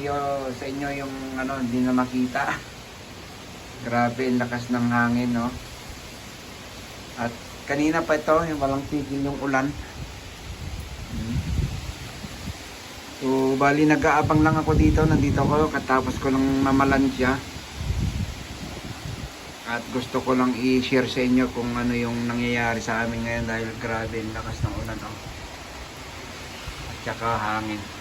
Yo, sa inyo yung ano, hindi na makita. Grabe, ang lakas ng hangin, no? At kanina pa ito, yung walang tigil yung ulan. Hmm. So, bali nag-aabang lang ako dito. Nandito ako, katapos ko lang mamalan siya. At gusto ko lang i-share sa inyo kung ano yung nangyayari sa amin ngayon dahil grabe ang lakas ng ulan, oh. At saka hangin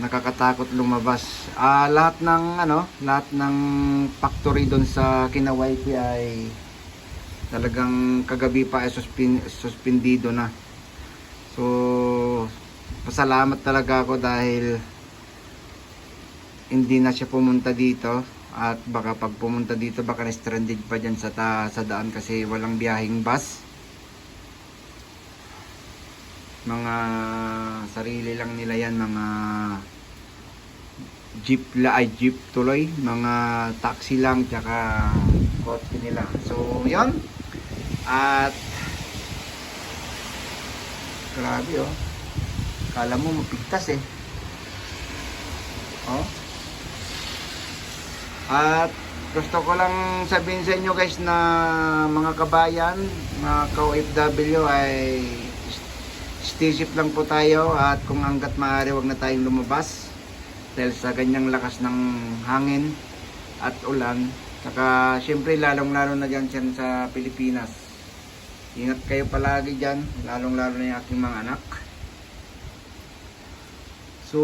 nakakatakot lumabas. Ah, lahat ng ano, lahat ng factory doon sa Kinawaypi ay talagang kagabi pa ay suspin, suspendido na. So, pasalamat talaga ako dahil hindi na siya pumunta dito at baka pag pumunta dito baka na-stranded pa dyan sa, ta, sa daan kasi walang biyahing bus mga sarili lang nila yan mga jeep la ay jeep tuloy. Mga taxi lang tsaka kotse nila. So yon at grabe oh. Kala mo mapigtas eh. Oh. At gusto ko lang sabihin sa inyo guys na mga kabayan mga ka-OFW ay stay lang po tayo at kung hanggat maaari wag na tayong lumabas dahil sa ganyang lakas ng hangin at ulan. Saka syempre lalong lalo na dyan dyan sa Pilipinas. Ingat kayo palagi dyan. Lalong lalo na yung aking mga anak. So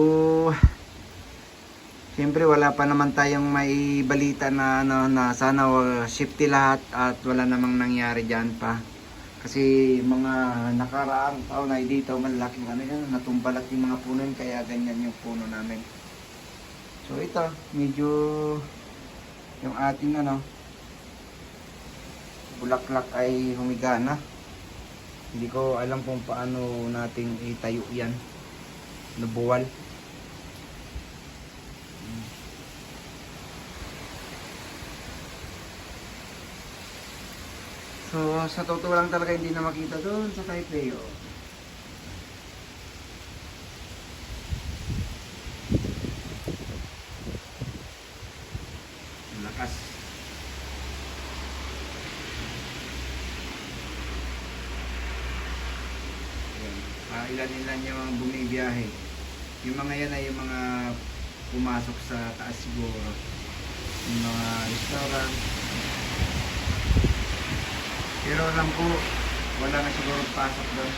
syempre wala pa naman tayong may balita na, ano, na sana safety lahat at wala namang nangyari dyan pa kasi mga nakaraang taon ay dito malaking ano yan, natumbalat yung mga puno yun, kaya ganyan yung puno namin. So ito, medyo yung ating ano bulaklak ay humiga na. Hindi ko alam kung paano nating itayo yan. Nabuwal. So, sa totoo lang talaga hindi na makita doon sa Taipei. Oh. Lakas. Ah, ilan-ilan yung bumibiyahe. Yung mga yan ay yung mga pumasok sa taas siguro. Yung mga restaurant, pero alam ko, wala na siguro pasok doon.